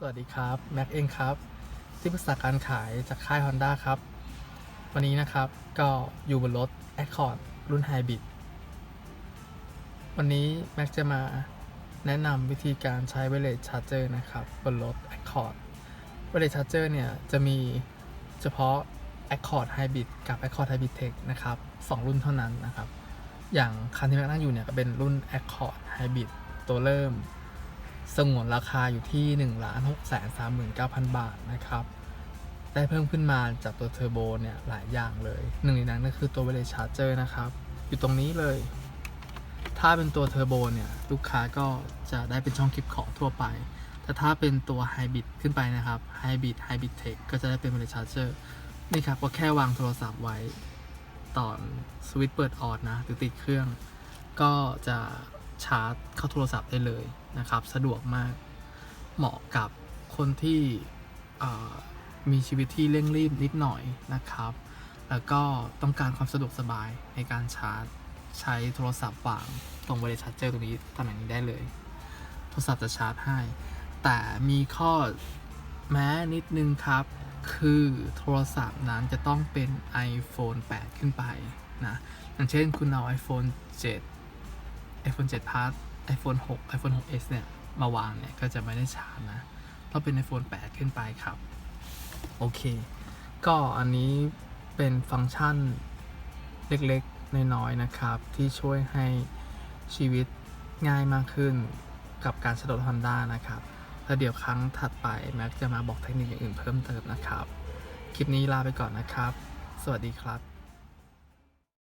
สวัสดีครับแม็กเองครับ ที่ปรึกษาการขายจากค่าย Honda ครับ วันนี้นะครับก็อยู่บนรถ Accord รุ่น Hybrid วันนี้แม็กจะมาแนะนำวิธีการใช้ Wireless Charger นะครับ บนรถ Accord Wireless Charger เนี่ยจะมีเฉพาะ Accord Hybrid กับ Accord Hybrid Tech นะครับสองรุ่นเท่านั้นนะครับ อย่างคันที่แม็กนั่งอยู่เนี่ยก็เป็นรุ่น Accord Hybrid ตัวเริ่ม สงวนราคาอยู่ที่1 6 3 9 0 0 0 บาทนะครับ ได้เพิ่มขึ้นมาจากตัวเทอร์โบเนี่ยหลายอย่างเลย หนึ่งในนั้นก็คือตัวเวลชาร์เจอร์นะครับ อยู่ตรงนี้เลย ถ้าเป็นตัวเทอร์โบเนี่ยลูกค้าก็จะได้เป็นช่องคลิปของทั่วไป แต่ถ้าเป็นตัวไฮบริดขึ้นไปนะครับไฮบริดไฮบริดเทคก็จะได้เป็นเวลชาร์เจอร์นี่ครับก็แค่วางโทรศัพท์ไว้ตอนสวิตช์เปิดออนนะหรือติดเครื่อง ก็จะ ชาร์จเข้าโทรศัพท์ได้เลยนะครับ สะดวกมาก เหมาะกับคนที่มีชีวิตที่เร่งรีบนิดหน่อยนะครับ แล้วก็ต้องการความสะดวกสบายในการชาร์จ ใช้โทรศัพท์วางตรงบริษัทเจอร์ตรงนี้ตำแหน่งนี้ได้เลย โทรศัพท์จะชาร์จให้ แต่มีข้อแม้นิดนึงครับ คือโทรศัพท์นั้นจะต้องเป็น iPhone 8 ขึ้นไปนะ อย่างเช่นคุณเอา iPhone 7 iPhone 7 Plus iPhone 6 iPhone 6s เนี่ย มาวางเนี่ย ก็จะไม่ได้ชาร์จนะต้องเป็น iPhone 8 ขึ้นไปครับ โอเค ก็อันนี้เป็นฟังก์ชันเล็กๆ น้อยๆ นะครับ ที่ช่วยให้ชีวิตง่ายมากขึ้นกับการใช้รถ Honda นะครับ แล้วเดี๋ยวครั้งถัดไป แม็กจะมาบอกเทคนิคอย่างอื่นเพิ่มเติมนะครับ คลิปนี้ลาไปก่อนนะครับ สวัสดีครับ